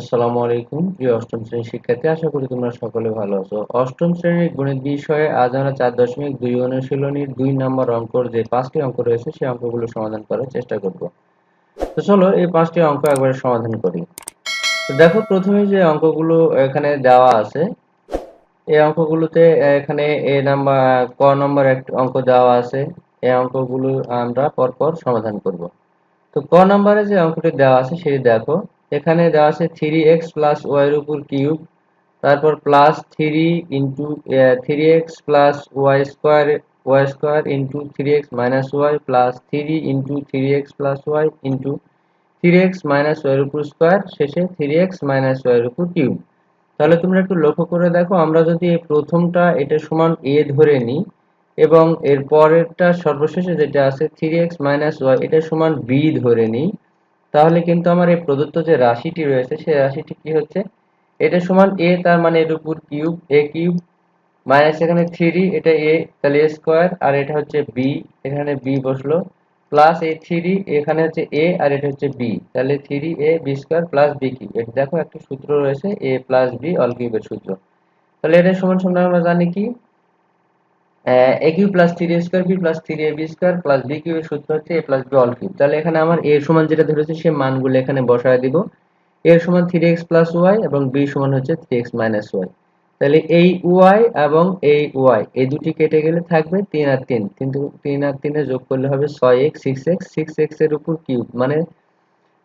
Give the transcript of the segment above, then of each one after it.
আসসালামু আলাইকুম, প্রিয় অষ্টম শ্রেণির শিক্ষার্থী, আশা করি তোমরা সকলে ভালো আছো। অষ্টম শ্রেণির গণিত বিষয়ে আজ আমরা চার দশমিক দুই অনুশীলনীর দুই নম্বর অঙ্কর যে পাঁচটি অঙ্ক রয়েছে, সেই অঙ্কগুলো সমাধান করার চেষ্টা করব। তো চলো এই পাঁচটি অঙ্ক একবার সমাধান করি। দেখো প্রথমে যে অঙ্কগুলো এখানে দেওয়া আছে, এই অঙ্কগুলোতে এখানে এ নাম্বার, ক নম্বর একটা অঙ্ক দেওয়া আছে, এই অঙ্কগুলো আমরা পরপর সমাধান করব। তো ক নম্বরে যে অঙ্কটি দেওয়া আছে, সেটি দেখো। এখানে দেওয়া আছে থ্রি এক্স প্লাস ওয়াই এর উপর কিউব, তারপর plus three into three x plus y square y square into three x minus y plus three into three x plus y into three x minus y এর উপর square শেষে three x minus y এর উপর cube. তাহলে তোমরা একটু লক্ষ্য করে দেখো, আমরা যদি এই প্রথমটা, এটা সমান এ ধরে নিই, এবং এর পরেরটা সর্বশেষে যেটা আছে থ্রি এক্স মাইনাস ওয়াই এটা সমান বি ধরে নিই তাহলে কিন্তু আমার এই প্রদত্ত যে রাশিটি রয়েছে সেই রাশিটি কি হচ্ছে? এটা সমান এ তার মানে এর উপর কিউব এ কিউব, মাইনাস এখানে থ্রি, এটা এ তাহলে এ স্কোয়ার, আর এটা হচ্ছে বি এখানে বি বসল, প্লাস এই থ্রি, এখানে হচ্ছে এ আর এটা হচ্ছে বি তাহলে three a b square, plus b cube, এটা দেখো একটা সূত্র রয়েছে এ প্লাস বি অল কিউবের সূত্র। তাহলে এটা সমান সমান আমরা জানি কি? A cube plus three a square b plus three a b square plus b কিউবের সূত্র হচ্ছে এ প্লাস বি কিউব। তাহলে এখানে আমার এ সমান যেটা ধরেছে, সে মানগুলো এখানে বসায় দিব। এর সমান থ্রি এক্স প্লাস ওয়াই এবং বি সমান হচ্ছে থ্রি এক্স মাইনাস ওয়াই তাহলে এই ওয়াই এবং এই ওয়াই এই দুটি কেটে গেলে থাকবে তিন আর তিন। কিন্তু তিন আর তিনে যোগ করলে হবে ছয় এক্স সিক্স এক্স সিক্স এক্সের উপর কিউব। মানে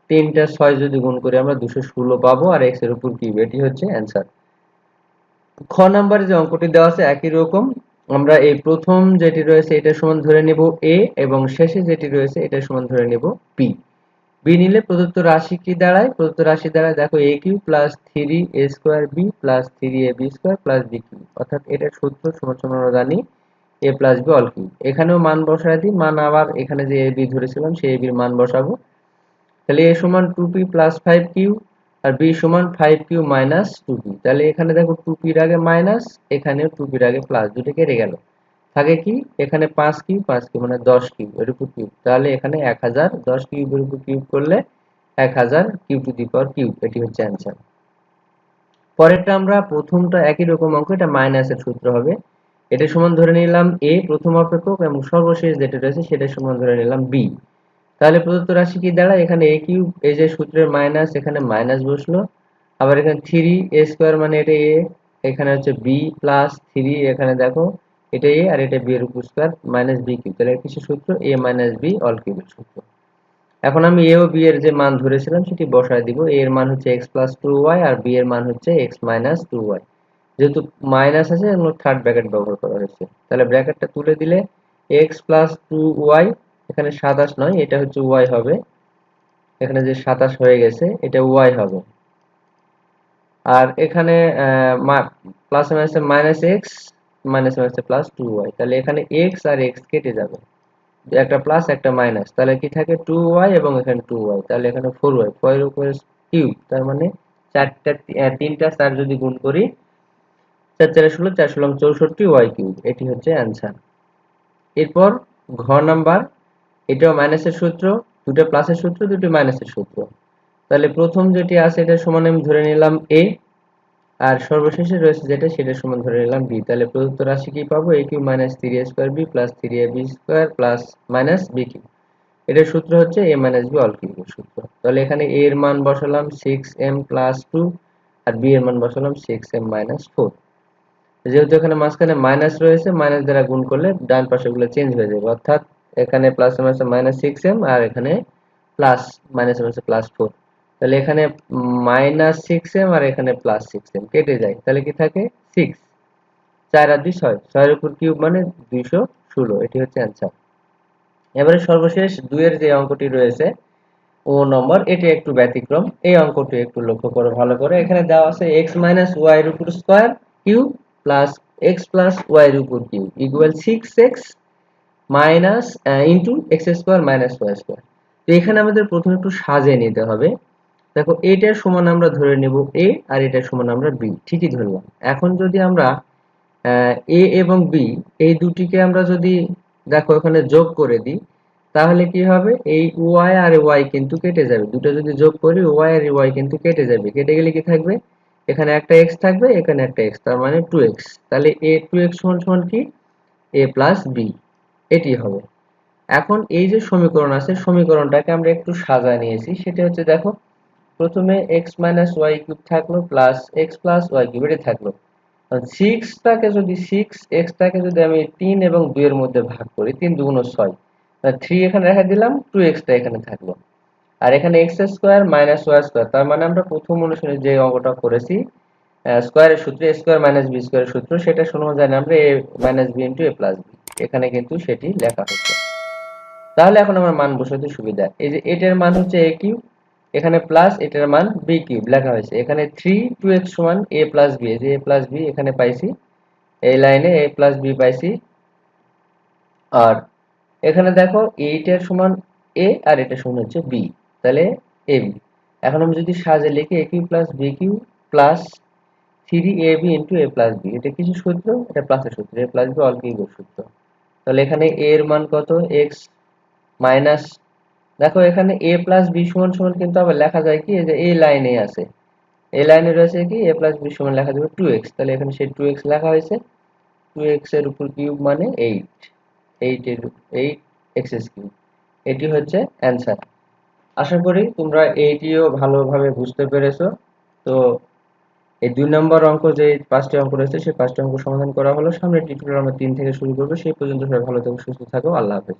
তিনটা ছয় যদি গুণ করি, আমরা দুশো ষোলো পাবো আর এক্সের উপর কিউব। হচ্ছে অ্যান্সার খ নাম্বারে যে অঙ্কটি দেওয়া আছে, একই রকম। আমরা এই প্রথম যেটি রয়েছে এটা সমান ধরে নেব এ এবং শেষে যেটি রয়েছে এটা সমান ধরে নেব পি বি নিলে প্রদত্ত রাশি কি দাঁড়ায়? প্রদত্ত রাশি দাঁড়ায়, দেখো a cube plus three a square b plus three a b square plus b cube অর্থাৎ এটা সূত্র সমান সমান আমরা জানি a plus b whole cube এখানেও মান বসায় দিই, মান আবার এখানে যে এ বি ধরেছিলাম, সেই এ বির মান বসাবো। তাহলে এ সমান two p plus five q আর বি সমান five q minus two p তাহলে এখানে দেখো টু পির আগে মাইনাস এখানেও টু পির আগে প্লাস দুটো কেটে গেল। থাকে কি? এখানে পাঁচ কিউ পাঁচ কিউ মানে দশ কিউ এর উপর কিউব তাহলে এখানে এক হাজার, দশ কিউবের উপর কিউব করলে এক হাজার q to the power cube এটি হচ্ছে অ্যান্সার পরেরটা আমরা প্রথমটা একই রকম অঙ্ক, এটা মাইনাসের সূত্র হবে। এটা সমান ধরে নিলাম এ প্রথম অপেক্ষক এবং সর্বশেষ যেটা রয়েছে সেটা সমান ধরে নিলাম বি তাহলে প্রদত্ত রাশি কি দাঁড়ায়? এখানে এ কিউব, এই যে সূত্রের মাইনাস এখানে মাইনাস বসল। আবার এখানে থ্রি এ স্কোয়ার মানে এটা এ এখানে হচ্ছে বি প্লাস থ্রি এখানে দেখো, এটা এ আর এটা বি এর উপর স্কোয়ার মাইনাস বি কিউব। তাহলে কিছু সূত্র? এ মাইনাস বি অল কিউবের সূত্র। এখন আমি এ ও বি এর যে মান ধরেছিলাম, সেটি বসায় দিব। এর মান হচ্ছে এক্স প্লাস টু ওয়াই আর বি এর মান হচ্ছে এক্স মাইনাস টু ওয়াই যেহেতু মাইনাস আছে থার্ড ব্র্যাকেট ব্যবহার করা হয়েছে। তাহলে ব্র্যাকেটটা তুলে দিলে এক্স প্লাস টু ওয়াই এখানে সাতাশ নয়, এটা হচ্ছে ওয়াই হবে। এখানে যে সাতাশ হয়ে গেছে, এটা ওয়াই হবে। আর এখানে প্লাস মাইনাসে মাইনাস এক্স মাইনাস মাইনাসে প্লাস টু ওয়াই তাহলে এখানে এক্স আর এক্স কেটে যাবে। একটা প্লাস একটা মাইনাস তাহলে কি থাকে? টু ওয়াই এবং এখানে টু ওয়াই তাহলে এখানে ফোর ওয়াই ফোর উপরে কিউব তার মানে চারটা তিনটা চার যদি গুণ করি, চার চারে ষোলো, চার ষোলো, চৌষট্টি ওয়াই কিউব এটি হচ্ছে অ্যান্সার এরপর ঘ নাম্বার এটাও মাইনাসের সূত্র, দুটো প্লাসের সূত্র, দুটো মাইনাসের সূত্র। তাহলে প্রথম যেটি আছে এটা সমান আমি ধরে নিলাম এ আর সর্বশেষে রয়েছে যেটা সেটা সমান ধরে নিলাম বি তাহলে প্রদত্ত রাশি কি পাবো? A cube minus three a square b plus three a b square plus minus b cube এটার সূত্র হচ্ছে এ মাইনাস বি অল কিউবের সূত্র। তাহলে এখানে এ এর মান বসালাম সিক্স এম প্লাস টু আর বি এর মান বসালাম সিক্স এম মাইনাস ফোর যেহেতু এখানে মাঝখানে মাইনাস রয়েছে মাইনাস দ্বারা গুণ করলে ডান পাশে গুলো চেঞ্জ হয়ে যাবে। অর্থাৎ এখানে plus minus minus six m আর এখানে plus minus minus plus four তাহলে এখানে মাইনাস সিক্স এম আর এখানে প্লাস সিক্স এম কেটে যায়। তাহলে কি থাকে? সিক্স চার আর দুই ছয়। ছয়ের উপর কিউব মানে দুইশো ষোলো। এটি হচ্ছে অ্যান্সার এবারে সর্বশেষ দুইয়ের যে অঙ্কটি রয়েছে, ও নম্বর, এটি একটু ব্যতিক্রম। এই অঙ্কটি একটু লক্ষ্য করো, ভালো করে। এখানে দেওয়া আছে এক্স মাইনাস ওয়াই এর উপর square cube plus x plus y এর উপর cube. Equal six x minus into x square minus y square তো এখানে আমাদের প্রথমে একটু সাজিয়ে নিতে হবে। দেখো, এটার সমান আমরা ধরে নেব এ আর এটার সমান আমরা বি ঠিকই ধরলাম। এখন যদি আমরা এ এবং বি এই দুটিকে আমরা যদি দেখো এখানে যোগ করে দিই, তাহলে কি হবে? এই ওয়াই আর ওয়াই কিন্তু কেটে যাবে। দুটো যদি যোগ করি ওয়াই আর ওয়াই কিন্তু কেটে যাবে। কেটে গেলে কি থাকবে? এখানে একটা এক্স থাকবে, এখানে একটা এক্স তার মানে টু এক্স তাহলে এ টু এক্স সমান সমান কি? এ প্লাস বি এটি হবে। এখন এই যে সমীকরণ আছে, সমীকরণটাকে আমরা একটু সাজা নিয়েছি। সেটা হচ্ছে দেখো, প্রথমে এক্স মাইনাস ওয়াই কিউব থাকল plus x plus y cube এটি থাকল। সিক্সটাকে যদি সিক্স এক্সটাকে যদি আমি তিন এবং দুইয়ের মধ্যে ভাগ করি, তিন দুগুণ ছয় থ্রি এখানে রেখে দিলাম টু এক্সটা এখানে থাকল। আর এখানে x square minus y square তার মানে আমরা প্রথম অনুসারে যে অঙ্কটা করেছি স্কোয়ারের সূত্র স্কোয়ার মাইনাস বি স্কোয়ারের সূত্র, সেটা শোনা জানি আমরা a minus b into a plus b এখানে কিন্তু সেটি লেখা হচ্ছে। তাহলে এখন আমার মান বসাতে সুবিধা। এই যে এটার মান হচ্ছে এ কিউব, এখানে প্লাস এটার মান বি কিউব লেখা হয়েছে। এখানে থ্রি টু এক্স সমান এ প্লাস বি যে এ প্লাস বি এখানে পাইছি, এই লাইনে এ প্লাস বি পাইছি। আর এখানে দেখো, এইটার সমান এ আর এটা সমান হচ্ছে বি তাহলে এ বি এখন আমি যদি সাজে লিখি a cube plus b cube plus three a b into a plus b. এটা কিছু সূত্র? এটা প্লাসের সূত্র। এ প্লাস বি অল কিউবের সূত্র। তাহলে এখানে এ এর মান কত? এক্স মাইনাস দেখো এখানে এ প্লাস বি সমান সমান কিন্তু আবার লেখা যায় কি? এই যে এই লাইনে আছে। এই লাইনে রয়েছে কি? এ প্লাস বি সমান লেখা যাবে টু এক্স তাহলে এখানে সেই টু এক্স লেখা হয়েছে। টু এক্সের উপর কিউব মানে এইট এইট এর এইট এক্স কিউব এটি হচ্ছে অ্যান্সার আশা করি তোমরা এইটিও ভালোভাবে বুঝতে পেরেছ। তো এই দুই নম্বর অঙ্ক যে পাঁচটি অঙ্ক রয়েছে, সেই পাঁচটি অঙ্ক সমাধান করা হলো। সামনে টিউটোরিয়াল আমরা তিন থেকে শুরু করব। সেই পর্যন্ত সবাই ভালো থেকো, সুস্থ থাকো। আল্লাহ হাফেজ।